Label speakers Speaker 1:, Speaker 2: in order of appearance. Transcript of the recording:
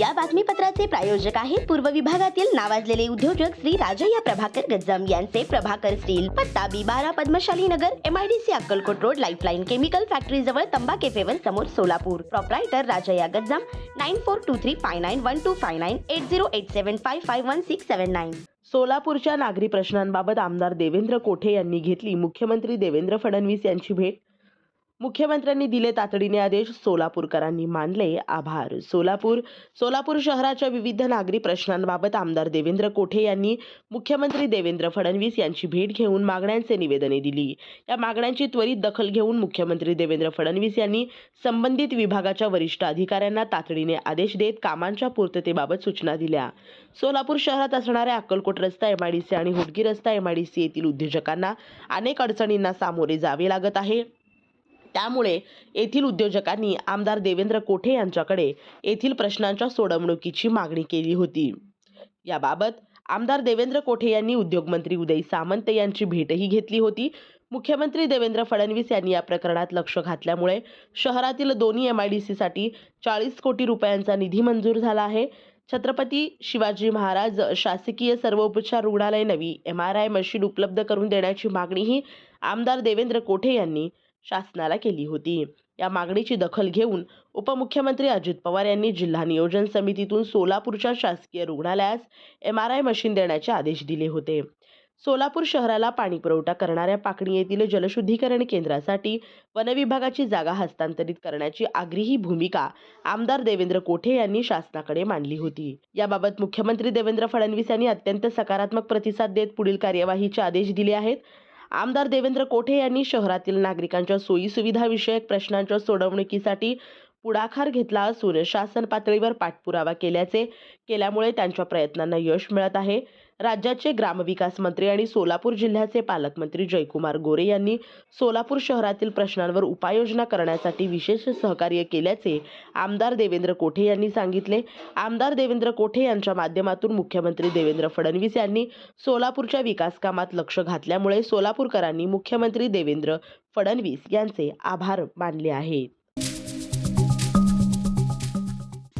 Speaker 1: या बातमीपत्राचे प्रायोजक आहेत पूर्व विभागातील नावाजलेले उद्योजक श्री राजय्या प्रभाकर गज्जम यांचे प्रभाकर स्टील पत्ता बी बारा Padmashali Nagar MIDC Akkalkot road lifeline chemical factory जवळ तंबा केफेवर समोर Solapur. Proprietor Rajayya Gajjam nine four two three five nine one two five nine eight zero eight seven five five one six seven nine
Speaker 2: सोलापूरच्या नागरी प्रश्नांबाबत आमदार देवेंद्र कोठे यांनी घेतली मुख्यमंत्री देवेंद्र फडणवीस यांची भेट? मुख्यमंत्र्यांनी दिले तातडीने आदेश सोलापूरकरांनी मानले आभार. सोलापूर सोलापूर शहराच्या विविध नागरी प्रश्नांबाबत आमदार देवेंद्र कोठे यांनी मुख्यमंत्री देवेंद्र फडणवीस यांची भेट घेऊन मागण्यांचे निवेदने दिली. या मागण्यांची त्वरित दखल घेऊन मुख्यमंत्री देवेंद्र फडणवीस यांनी संबंधित विभागाच्या वरिष्ठ अधिकाऱ्यांना तातडीने आदेश देत कामांच्या पूर्ततेबाबत सूचना दिल्या. सोलापूर शहरात असणाऱ्या अक्कलकोट रस्ता एमआयडीसी आणि हुडगी रस्ता एमआयडीसी येथील उद्योजकांना अनेक अडचणींना सामोरे जावे लागत आहे. त्यामुळे येथील उद्योजकांनी आमदार देवेंद्र कोठे यांच्याकडे येथील प्रश्नांच्या सोडवणुकीची मागणी केली होती. याबाबत आमदार देवेंद्र कोठे यांनी उद्योगमंत्री उदय सामंत यांची भेटही घेतली होती. मुख्यमंत्री देवेंद्र फडणवीस यांनी या प्रकरणात लक्ष घातल्यामुळे शहरातील दोन्ही एम आय डी सीसाठी चाळीस कोटी रुपयांचा निधी मंजूर झाला आहे. छत्रपती शिवाजी महाराज शासकीय सर्वोपचार रुग्णालय नवी एम आर आय मशीन उपलब्ध करून देण्याची मागणीही आमदार देवेंद्र कोठे यांनी शासनाला केली होती. या मागणीची दखल घेऊन उपमुख्यमंत्री अजित पवार यांनी जिल्हा नियोजन समितीतून सोलापूरच्या शासकीय रुग्णालयास एम आर आय मशीन देण्याचे आदेश दिले होते. सोलापूर शहराला पाणी पुरवठा करणाऱ्या पाकणी येथील जलशुद्धीकरण केंद्रासाठी वनविभागाची जागा हस्तांतरित करण्याची आग्रही भूमिका आमदार देवेंद्र कोठे यांनी शासनाकडे मांडली होती. याबाबत मुख्यमंत्री देवेंद्र फडणवीस यांनी अत्यंत सकारात्मक प्रतिसाद देत पुढील कार्यवाहीचे आदेश दिले आहेत. आमदार देवेंद्र कोठे यांनी शहरातील नागरिकांच्या सोयीसुविधाविषयक प्रश्नांच्या सोडवणुकीसाठी पुढाकार घेतला असून शासन पातळीवर पाठपुरावा केल्याचे केल्यामुळे त्यांच्या प्रयत्नांना यश मिळत आहे. राज्याचे ग्रामविकास मंत्री आणि सोलापूर जिल्ह्याचे पालकमंत्री जयकुमार गोरे यांनी सोलापूर शहरातील प्रश्नांवर उपाययोजना करण्यासाठी विशेष सहकार्य केल्याचे आमदार देवेंद्र कोठे यांनी सांगितले. आमदार देवेंद्र कोठे यांच्या माध्यमातून मुख्यमंत्री देवेंद्र फडणवीस यांनी सोलापूरच्या विकास कामात लक्ष घातल्यामुळे सोलापूरकरांनी मुख्यमंत्री देवेंद्र फडणवीस यांचे आभार मानले आहेत.